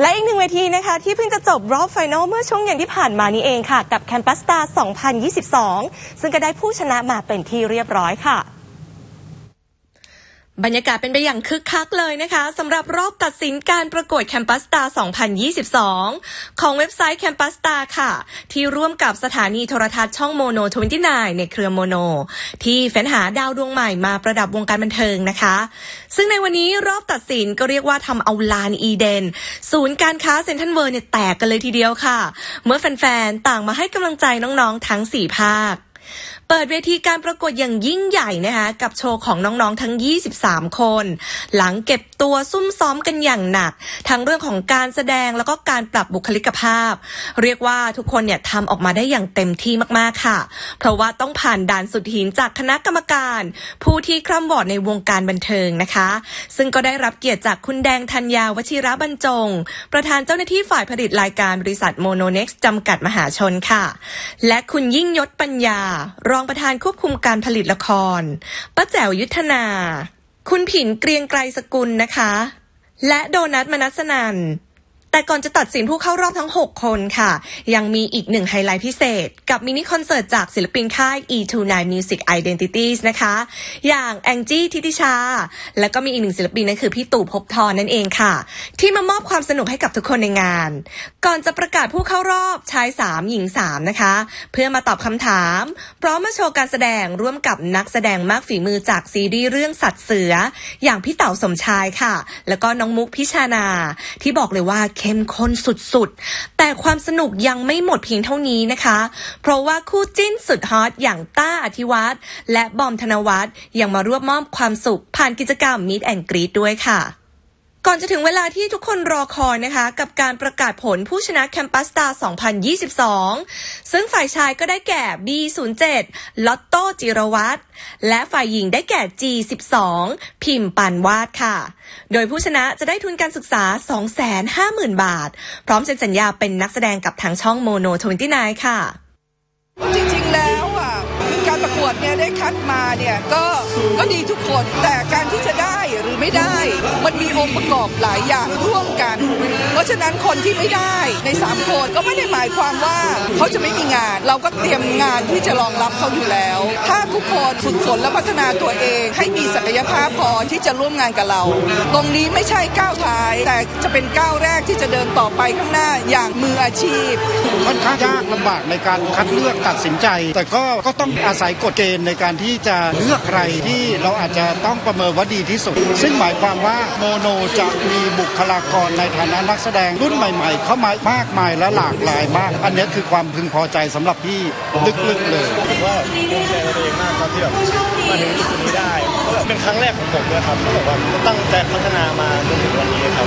และอีกหนึ่งเวทีนะคะ ที่เพิ่งจะจบรอบไฟนอลเมื่อช่วงเย็นที่ผ่านมานี้เองค่ะ กับแคมปัสตา2022 ซึ่งก็ได้ผู้ชนะมาเป็นที่เรียบร้อยค่ะ บรรยากาศเป็นไปอย่างคึกคักเลยนะคะสำหรับรอบตัดสินการประกวด Campus Star 2022 ของเว็บไซต์ Campus Star ค่ะ ที่ร่วมกับสถานีโทรทัศน์ช่องโมโน 29 ในเครือโมโน ที่เฟ้นหาดาวดวงใหม่มาประดับวงการบันเทิงนะคะ ซึ่งในวันนี้รอบตัดสินก็เรียกว่าทำเอาลานอีเดน ศูนย์การค้าเซ็นทรัลเวิร์เนี่ยแตกกันเลยทีเดียวค่ะ เมื่อแฟนๆ ต่างมาให้กำลังใจน้องๆ ทั้ง 4 ภาค เปิดเวทีการประกวดอย่างยิ่งใหญ่นะคะกับโชว์ของน้องๆทั้ง 23 คน หลังเก็บตัวซุ่มซ้อมกันอย่างหนัก ทั้งเรื่องของการแสดงแล้วก็การปรับบุคลิกภาพ เรียกว่าทุกคนเนี่ยทำออกมาได้อย่างเต็มที่มากๆค่ะ เพราะว่าต้องผ่านด่านสุดหินจากคณะกรรมการ ผู้ที่คร่ำวอดในวงการบันเทิงนะคะ ซึ่งก็ได้รับเกียรติจากคุณแดงธัญญาวชิระบรรจง ประธานเจ้าหน้าที่ฝ่ายผลิตรายการบริษัทโมโนเน็กซ์จำกัดมหาชนค่ะ และคุณยิ่งยศปัญญารองประธานควบคุมการผลิตละคร ป้าแจ๋วยุทธนา คุณผินเกรียงไกรสกุลนะคะ และโดนัทมนัสนัน แต่ก่อนจะตัดสินผู้เข้ารอบทั้ง 6 คนค่ะ ยังมีอีกหนึ่งไฮไลท์พิเศษ กับมินิคอนเสิร์ตจากศิลปินค่าย E29 Music Identities นะคะ อย่างแองจี้ทิติชา แล้วก็มีอีกหนึ่งศิลปินนั่นคือพี่ตู่ภพบทรนั่นเองค่ะ ที่มามอบความสนุกให้กับทุกคนในงาน ก่อนจะประกาศผู้เข้ารอบชาย 3 หญิง 3 นะคะ เพื่อมาตอบคำถาม พร้อมมาโชว์การแสดงร่วมกับนักแสดงมากฝีมือจากซีรีส์เรื่องสัตว์เสือ อย่างพี่เต๋าสมชายค่ะ แล้วก็น้องมุกพิชานา ที่บอกเลยว่าเข้มข้นสุดๆ แต่ความสนุกยังไม่หมดเพียงเท่านี้นะคะ เพราะว่าคู่จิ้นสุดฮอตอย่างต้าอธิวัตรและบอมธนวัฒน์ยังมาร่วมมอบความสุขผ่านกิจกรรมมิ e แอนกรีดด้วยค่ะ ก่อนจะถึงเวลาที่ทุกคนรอคอยนะคะ กับการประกาศผลผู้ชนะ Campus Star 2022 ซึ่งฝ่ายชายก็ได้แก่ B07 ลอตโต้จิรวัตรและฝ่ายหญิงได้แก่ G12 พิมพ์ปันวาดค่ะ โดยผู้ชนะจะได้ทุนการศึกษา 250,000 บาท พร้อมเซ็นสัญญาเป็นนักแสดงกับทางช่องโมโน29ค่ะ จริงๆแล้วอะการประกวดเนี่ยได้คัดมาเนี่ยก็ก็ดีทุกคนแต่การที่จะ หรือไม่ได้ มันมีองค์ประกอบหลายอย่างร่วมกัน เพราะฉะนั้นคนที่ไม่ได้ในสามคนก็ไม่ได้หมายความว่าเขาจะไม่มีงาน เราก็เตรียมงานที่จะรองรับเขาอยู่แล้ว ถ้าทุกคนฝึกฝนและพัฒนาตัวเอง ให้มีศักยภาพพอที่จะร่วมงานกับเรา ตรงนี้ไม่ใช่ก้าวท้าย แต่จะเป็นก้าวแรกที่จะเดินต่อไปข้างหน้าอย่างมืออาชีพค่อนข้างยากลำบากในการคัดเลือกตัดสินใจ แต่ก็ก็ต้องอาศัยกฎเกณฑ์ในการที่จะเลือกใครที่เราอาจจะต้องประเมินว่าดีที่สุดซึ่งหมายความว่าโมโนจะมีบุคลากรในฐานะนักแสดงรุ่นใหม่ ๆ เข้ามามากมายและหลากหลายมาก อันนี้คือความพึงพอใจสำหรับพี่ลึกๆเลยผมก็ภูมิใจในตัวเองมากครับที่แบบมาถึงจุดนี้ได้เพราะแบบเป็นครั้งแรกของผมด้วยครับที่แบบว่าตั้งใจพัฒนามาจนถึงวันนี้ครับ